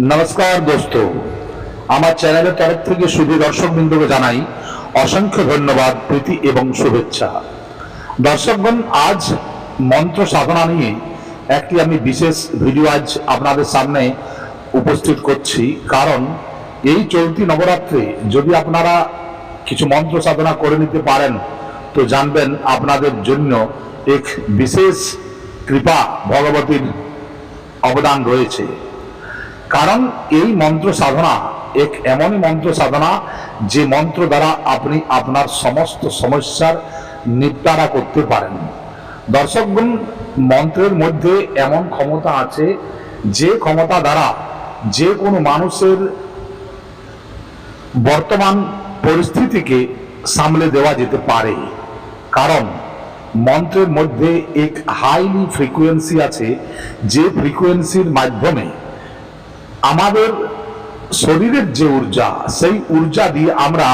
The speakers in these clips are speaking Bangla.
নমস্কার দোস্ত। আমার চ্যানেলের তরফ থেকে শুধু দর্শক বিন্দুকে জানাই অসংখ্য ধন্যবাদ, প্রীতি এবং শুভেচ্ছা। দর্শকগণ, আজ মন্ত্র সাধনা নিয়ে একটি আমি বিশেষ ভিডিও আজ আপনাদের সামনে উপস্থিত করছি। কারণ এই চলতি নবরাত্রে যদি আপনারা কিছু মন্ত্র সাধনা করে নিতে পারেন, তো জানবেন আপনাদের জন্য এক বিশেষ কৃপা, ভগবতীর অবদান রয়েছে। কারণ এই মন্ত্র সাধনা, এক এমনই মন্ত্র সাধনা, যে মন্ত্র দ্বারা আপনি আপনার সমস্ত সমস্যার নিপটারা করতে পারেন। দর্শকগণ মন্ত্রের মধ্যে এমন ক্ষমতা আছে, যে ক্ষমতা দ্বারা যে কোনো মানুষের বর্তমান পরিস্থিতিকে সামলে দেওয়া যেতে পারে। কারণ মন্ত্রের মধ্যে এক হাইলি ফ্রিকোয়েন্সি আছে, যে ফ্রিকোয়েন্সির মাধ্যমে আমাদের শরীরের যে ঊর্জা, সেই ঊর্জা দিয়ে আমরা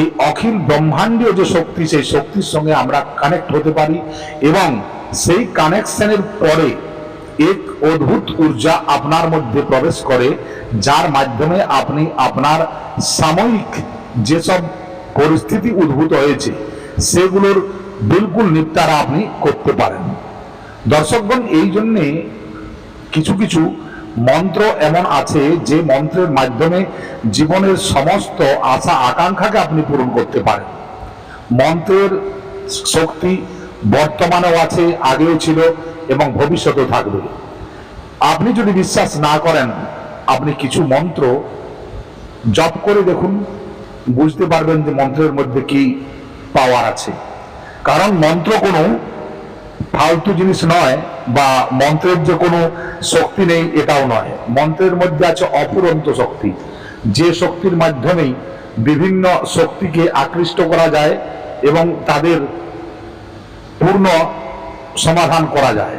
এই অখিল ব্রহ্মাণ্ডীয় যে শক্তি, সেই শক্তির সঙ্গে আমরা কানেক্ট হতে পারি এবং সেই কানেকশনের পরে এক অদ্ভুত ঊর্জা আপনার মধ্যে প্রবেশ করে, যার মাধ্যমে আপনি আপনার সাময়িক যেসব পরিস্থিতি উদ্ভূত হয়েছে, সেগুলোর বিলকুল নিপটারা আপনি করতে পারেন। দর্শকগণ, এই জন্যে কিছু কিছু মন্ত্র এমন আছে যে মন্ত্রের মাধ্যমে জীবনের সমস্ত আশা, আকাঙ্ক্ষাকে আপনি পূরণ করতে পারেন। মন্ত্রের শক্তি বর্তমানেও আছে, আগেও ছিল এবং ভবিষ্যতেও থাকবে। আপনি যদি বিশ্বাস না করেন, আপনি কিছু মন্ত্র জপ করে দেখুন, বুঝতে পারবেন যে মন্ত্রের মধ্যে কি পাওয়ার আছে। কারণ মন্ত্র কোনো ফালতু জিনিস নয় বা মন্ত্রের যে কোনো শক্তি নেই, এটাও নয়। মন্ত্রের মধ্যে আছে অপুরন্ত শক্তি। যে শক্তির মাধ্যমেই বিভিন্ন শক্তিকে আকৃষ্ট করা যায় এবং তাদের পূর্ণ সমাধান করা যায়।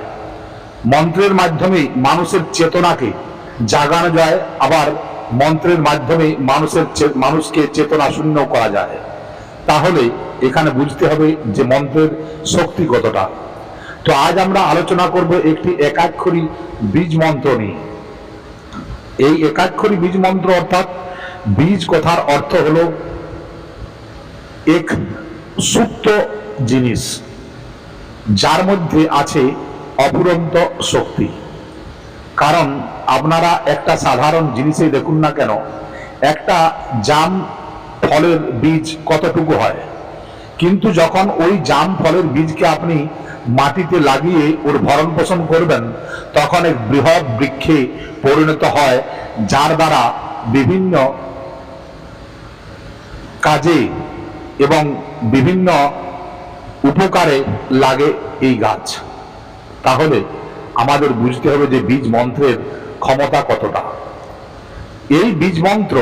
মন্ত্রের মাধ্যমে মানুষের চেতনাকে জাগানো যায়, আবার মন্ত্রের মাধ্যমে মানুষের মানুষকে চেতনা শূন্য করা যায়। তাহলে এখানে বুঝতে হবে যে মন্ত্রের শক্তি কতটা। তো আজ আমরা আলোচনা করব একটি একাক্ষরী বীজ মন্ত্র নিয়ে। এই একাক্ষরী বীজ মন্ত্র অর্থাৎ বীজ কথার অর্থ হলো এক সুপ্ত জিনিস, যার মধ্যে আছে অপুরন্ত শক্তি। কারণ আপনারা একটা সাধারণ জিনিসে দেখুন না কেন, একটা জাম ফলের বীজ কতটুকু হয়? কিন্তু যখন ওই জাম ফলের বীজকে আপনি মাটিতে লাগিয়ে ওর ভরণ পোষণ করবেন, তখন এক বৃহৎ বৃক্ষে পরিণত হয়, যার দ্বারা বিভিন্ন কাজে এবং বিভিন্ন উপকারে লাগে এই গাছ। তাহলে আমাদের বুঝতে হবে যে বীজ মন্ত্রের ক্ষমতা কতটা। এই বীজ মন্ত্র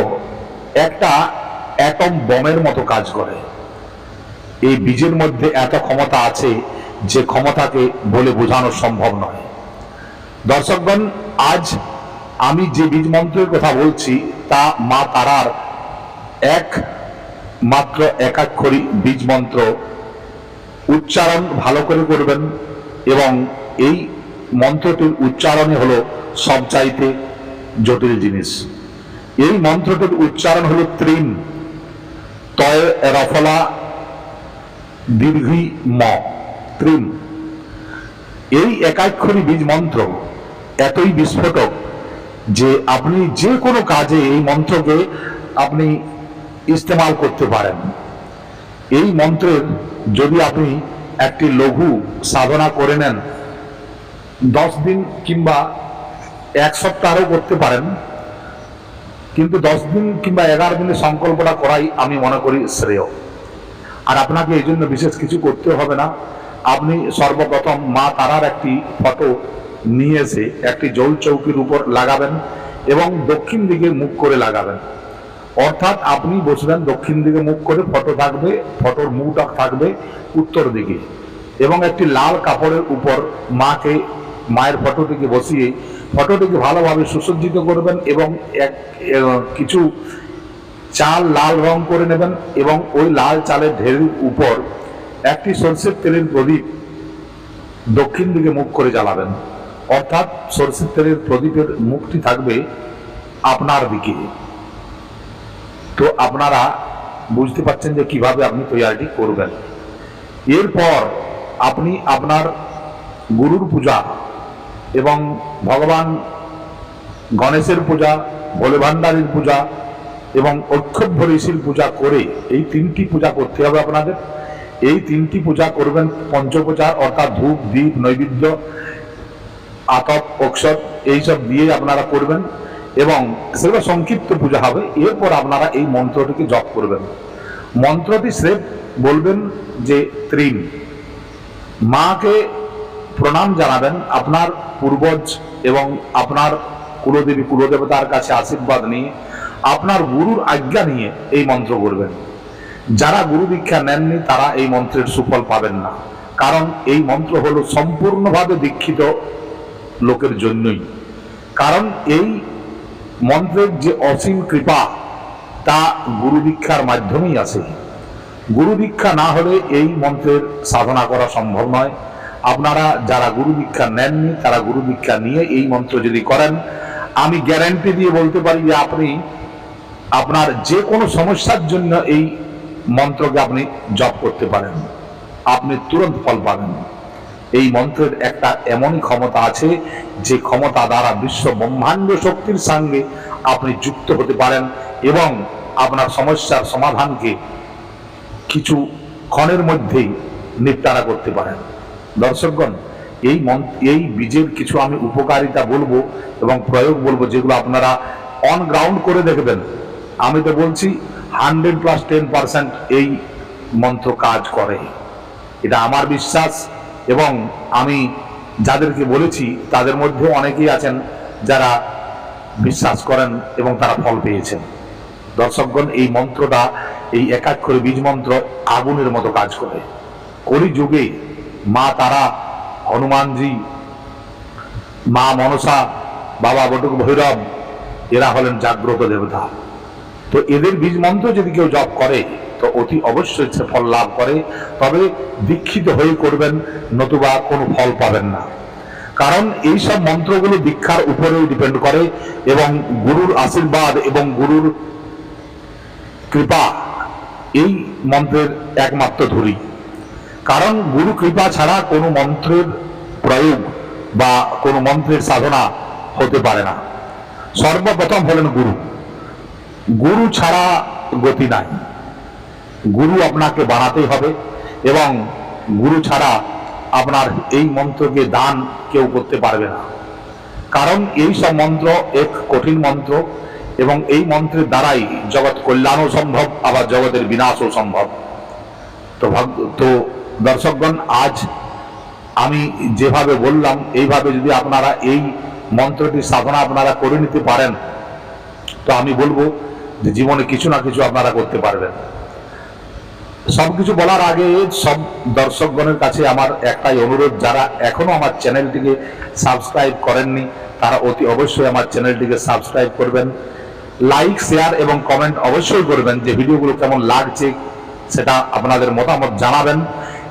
একটা অ্যাটম বমের মতো কাজ করে। এই বীজের মধ্যে এত ক্ষমতা আছে যে ক্ষমতাকে বলে বোঝানো সম্ভব নয়। দর্শকগণ, আজ আমি যে বীজ মন্ত্রের কথা বলছি, তা মা তারার এক মাত্র একাক্ষরী বীজ মন্ত্র উচ্চারণ ভালো করে করবেন এবং এই মন্ত্রটির উচ্চারণই হলো সবচাইতে জটিল জিনিস। এই মন্ত্রটির উচ্চারণ হলো ত্রিন, তয় রফলা দীর্ঘি ম। ত্রিম এই একাক্ষরী বীজ মন্ত্র এতই বিস্ফোটক যে আপনি যে কোনো কাজে এই মন্ত্রকে আপনি ইস্তেমাল করতে পারেন। এই মন্ত্রের যদি আপনি একটি লঘু সাধনা করে নেন, দশ দিন কিংবা এক সপ্তাহও করতে পারেন, কিন্তু দশ দিন কিংবা এগারো দিনের সংকল্পটা করাই আমি মনে করি শ্রেয়। আর আপনাকে এই জন্য বিশেষ কিছু করতে হবে না। আপনি সর্বপ্রথম মা তারার একটি ফটো নিয়ে এসে একটি জল চৌকির উপর লাগাবেন এবং দক্ষিণ দিকে মুখ করে লাগাবেন। অর্থাৎ আপনি বসবেন দক্ষিণ দিকে মুখ করে, ফটো থাকবে, ফটোর মুখটা থাকবে উত্তর দিকে এবং একটি লাল কাপড়ের উপর মাকে, মায়ের ফটোটিকে বসিয়ে ফটোটিকে ভালোভাবে সুসজ্জিত করবেন এবং এক কিছু চাল লাল রং করে নেবেন এবং ওই লাল চালের ঢেরির উপর একটি সরষের তেলের প্রদীপ দক্ষিণ দিকে মুখ করে জ্বালাবেন। অর্থাৎ সরষের তেলের প্রদীপের মুখটি থাকবে আপনার দিকে। তো আপনারা বুঝতে পারছেন যে কীভাবে আপনি তৈয়ারিটি করবেন। এরপর আপনি আপনার গুরুর পূজা এবং ভগবান গণেশের পূজা, ভোলে ভান্ডারীর পূজা এবং অক্ষভ্য ঋষির পূজা করে এই তিনটি পূজা করতে হবে আপনাদের। এই তিনটি পূজা করবেন পঞ্চপূজা, অর্থাৎ ধূপ, দীপ, নৈবেদ্য, আতপ, অক্ষত, এইসব দিয়ে আপনারা করবেন। এবং সেগুলো সংক্ষিপ্ত পূজা হবে। এরপর আপনারা এই মন্ত্রটিকে জপ করবেন। মন্ত্রটি স্রেফ বলবেন যে ত্রিন। মাকে প্রণাম জানাবেন। আপনার পূর্বজ এবং আপনার কুলদেবী, কুলদেবতার কাছে আশীর্বাদ নিয়ে আপনার গুরুর আজ্ঞা নিয়ে এই মন্ত্র করবেন। যারা গুরু দীক্ষা নেননি, তারা এই মন্ত্রের সুফল পাবেন না। কারণ এই মন্ত্র হলো সম্পূর্ণভাবে দীক্ষিত লোকের জন্যই। কারণ এই মন্ত্রের যে অসীম কৃপা, তা গুরু দীক্ষার মাধ্যমেই আসে গুরু দীক্ষা না হলে এই মন্ত্রের সাধনা করা সম্ভব নয়। আপনারা যারা গুরু দীক্ষা নেননি, তারা গুরু দীক্ষা নিয়ে এই মন্ত্র যদি করেন, আমি গ্যারান্টি দিয়ে বলতে পারি যে আপনি আপনার যে কোনো সমস্যার জন্য এই মন্ত্রকে আপনি জপ করতে পারেন। আপনি তুরন্ত ফল পাবেন। এই মন্ত্রের একটা এমনই ক্ষমতা আছে, যে ক্ষমতা দ্বারা বিশ্ব ব্রহ্মাণ্ড শক্তির সঙ্গে আপনি যুক্ত হতে পারেন এবং আপনার সমস্যার সমাধানকে কিছু ক্ষণের মধ্যেই নিপটারা করতে পারেন। দর্শকগণ, এই এই বীজের কিছু আমি উপকারিতা বলব এবং প্রয়োগ বলব, যেগুলো আপনারা অন গ্রাউন্ড করে দেখবেন। আমি তো বলছি হান্ড্রেড প্লাস টেন পার্সেন্ট এই মন্ত্র কাজ করে। এটা আমার বিশ্বাস এবং আমি যাদেরকে বলেছি, তাদের মধ্যে অনেকেই আছেন যারা বিশ্বাস করেন এবং তারা ফল পেয়েছেন। দর্শকগণ, এই মন্ত্রটা, এই একাক্ষরে বীজ মন্ত্র আগুনের মতো কাজ করে। কলি যুগে মা তারা, হনুমানজি, মা মনসা, বাবা বটুক ভৈরব, এরা হলেন জাগ্রত দেবতা। তো এদের বীজ মন্ত্র যদি কেউ জপ করে, তো অতি অবশ্যই সে ফল লাভ করে। তবে দীক্ষিত হয়ে করবেন, নতুবা কোনো ফল পাবেন না। কারণ এই সব মন্ত্রগুলো দীক্ষার উপরেও ডিপেন্ড করে এবং গুরুর আশীর্বাদ এবং গুরুর কৃপা এই মন্ত্রের একমাত্র ধরি। কারণ গুরু কৃপা ছাড়া কোনো মন্ত্রের প্রয়োগ বা কোনো মন্ত্রের সাধনা হতে পারে না। সর্বপ্রথম হলেন গুরু। গুরু ছাড়া গতি নাই। গুরু আপনাকে বানাতেই হবে এবং গুরু ছাড়া আপনার এই মন্ত্রকে দান কেউ করতে পারবে না। কারণ এই সব মন্ত্র এক কঠিন মন্ত্র এবং এই মন্ত্রের দ্বারাই জগৎ কল্যাণও সম্ভব, আবার জগতের বিনাশও সম্ভব। তো তো দর্শকগণ, আজ আমি যেভাবে বললাম, এইভাবে যদি আপনারা এই মন্ত্রটি সাধনা আপনারা করে নিতে পারেন, তো আমি বলব যে জীবনে কিছু না কিছু আপনারা করতে পারবেন। সবকিছু বলার আগে সব দর্শকগণের কাছে আমার একটাই অনুরোধ, যারা এখনও আমার চ্যানেলটিকে সাবস্ক্রাইব করেননি, তারা অতি অবশ্যই আমার চ্যানেলটিকে সাবস্ক্রাইব করবেন। লাইক, শেয়ার এবং কমেন্ট অবশ্যই করবেন যে ভিডিওগুলো কেমন লাগছে সেটা আপনাদের মতামত জানাবেন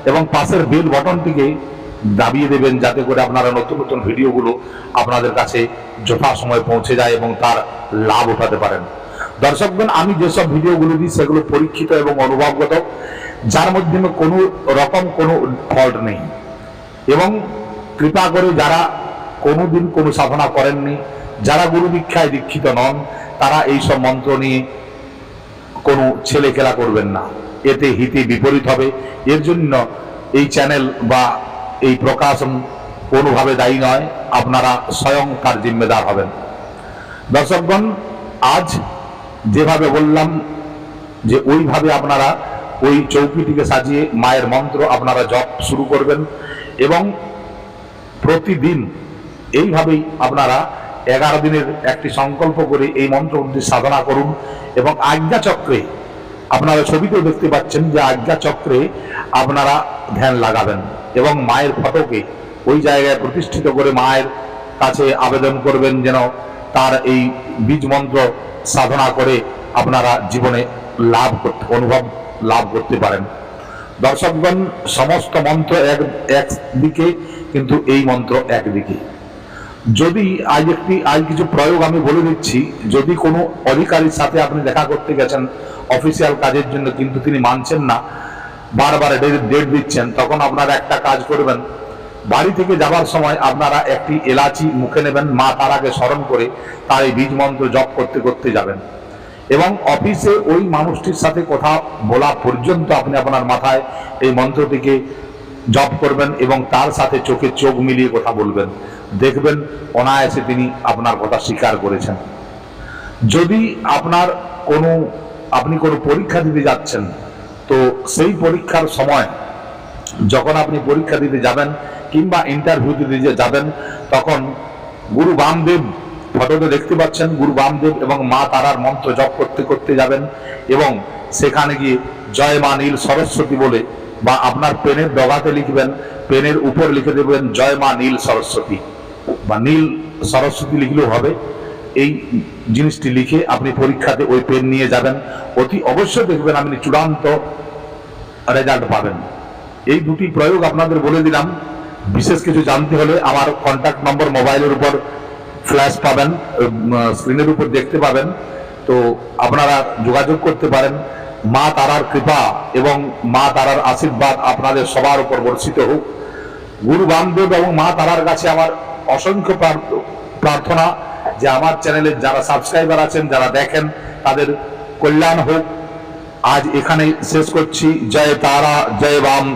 এবং পাশের বেল বটনটিকে দাবিয়ে দেবেন যাতে করে আপনারা নতুন নতুন ভিডিওগুলো আপনাদের কাছে যথাসময়ে পৌঁছে যায় এবং তার লাভ উঠাতে পারেন। দর্শকগণ, আমি যেসব ভিডিওগুলো দিই সেগুলো পরীক্ষিত এবং অনুভবগত। যার মাধ্যমে কোনো রকম কোনো ফল্ট নেই। এবং কৃপা করে যারা কোনোদিন কোনো সাধনা করেননি, যারা গুরু দীক্ষায় দীক্ষিত নন, তারা এই সব মন্ত্র নিয়ে কোনো ছেলে খেলা করবেন না। এতে হিতে বিপরীত হবে। এর জন্য এই চ্যানেল বা এই প্রকাশন কোনোভাবে দায়ী নয়। আপনারা স্বয়ং তার জিম্মেদার হবেন। দর্শকগণ, আজ যেভাবে বললাম যে ওইভাবে আপনারা ওই চৌকিটিকে সাজিয়ে মায়ের মন্ত্র আপনারা জপ শুরু করবেন এবং প্রতিদিন এইভাবেই আপনারা এগারো দিনের একটি সংকল্প করে এই মন্ত্রটি সাধনা করুন এবং আজ্ঞা চক্রে আপনারা ছবিতেও দেখতে পাচ্ছেন যে আজ্ঞা চক্রে আপনারা ধ্যান লাগাবেন এবং মায়ের ফটোকে ওই জায়গায় প্রতিষ্ঠিত করে মায়ের কাছে আবেদন করবেন যেন তার এই বীজ মন্ত্র সাধনা করে আপনারা জীবনে লাভ করতে, অনুভব লাভ করতে পারেন। দর্শকগণ, সমস্ত মন্ত্র এক একদিকে কিন্তু এই মন্ত্র একদিকে যদি আজ একটি, আজ কিছু প্রয়োগ আমি বলে দিচ্ছি, যদি কোনো অধিকারীর সাথে আপনি দেখা করতে গেছেন অফিসিয়াল কাজের জন্য, কিন্তু তিনি মানছেন না, বারবার ডেট দিচ্ছেন, তখন আপনারা একটা কাজ করবেন বাড়ি থেকে যাবার সময় আপনারা একটি এলাচি মুখে নেবেন, মা তারাকে স্মরণ করে তার এই বীজ মন্ত্র জপ করতে করতে যাবেন। এবং অফিসে ওই মানুষটির সাথে কথা বলা পর্যন্ত আপনি আপনার মাথায় এই মন্ত্রটিকে জপ করবেন এবং তার সাথে চোখে চোখ মিলিয়ে কথা বলবেন। দেখবেন অনায়াসে তিনি আপনার কথা স্বীকার করেছেন। যদি আপনার কোনো, আপনি কোনো পরীক্ষা দিতে যাচ্ছেন, তো সেই পরীক্ষার সময় যখন আপনি পরীক্ষা দিতে যাবেন কিংবা ইন্টারভিউ দিতে যে যাবেন, তখন গুরু বামদেব ফটোতে দেখতে পাচ্ছেন, গুরু বামদেব এবং মা তারার মন্ত্র জপ করতে করতে যাবেন এবং সেখানে গিয়ে জয় মা নীল সরস্বতী বলে বা আপনার পেনের ডগাতে লিখবেন, পেনের উপর লিখে দেবেন, জয় মা নীল সরস্বতী। বা নীল সরস্বতী লিখলেও হবে। এই জিনিসটি লিখে আপনি পরীক্ষাতে ওই পেন নিয়ে যাবেন। অতি অবশ্যই দেখবেন আপনি চূড়ান্ত রেজাল্ট পাবেন। এই দুটি প্রয়োগ আপনাদের বলে দিলাম। বিশেষ কিছু জানতে হলে আমার কন্ট্যাক্ট নম্বর মোবাইলের উপর ফ্ল্যাশ পাবেন স্ক্রিনের উপর দেখতে পাবেন। তো আপনারা যোগাযোগ করতে পারেন। মা তারার কৃপা এবং মা তারার আশীর্বাদ আপনাদের সবার উপর বর্ষিত হোক। গুরু বামদেব এবং মা তারার কাছে আমার অসংখ্য প্রার্থ- প্রার্থনা যে আমার চ্যানেলে যারা সাবস্ক্রাইবার আছেন, যারা দেখেন, তাদের কল্যাণ হোক। আজ এখানে শেষ করছি। জয় তারা, জয় বাম।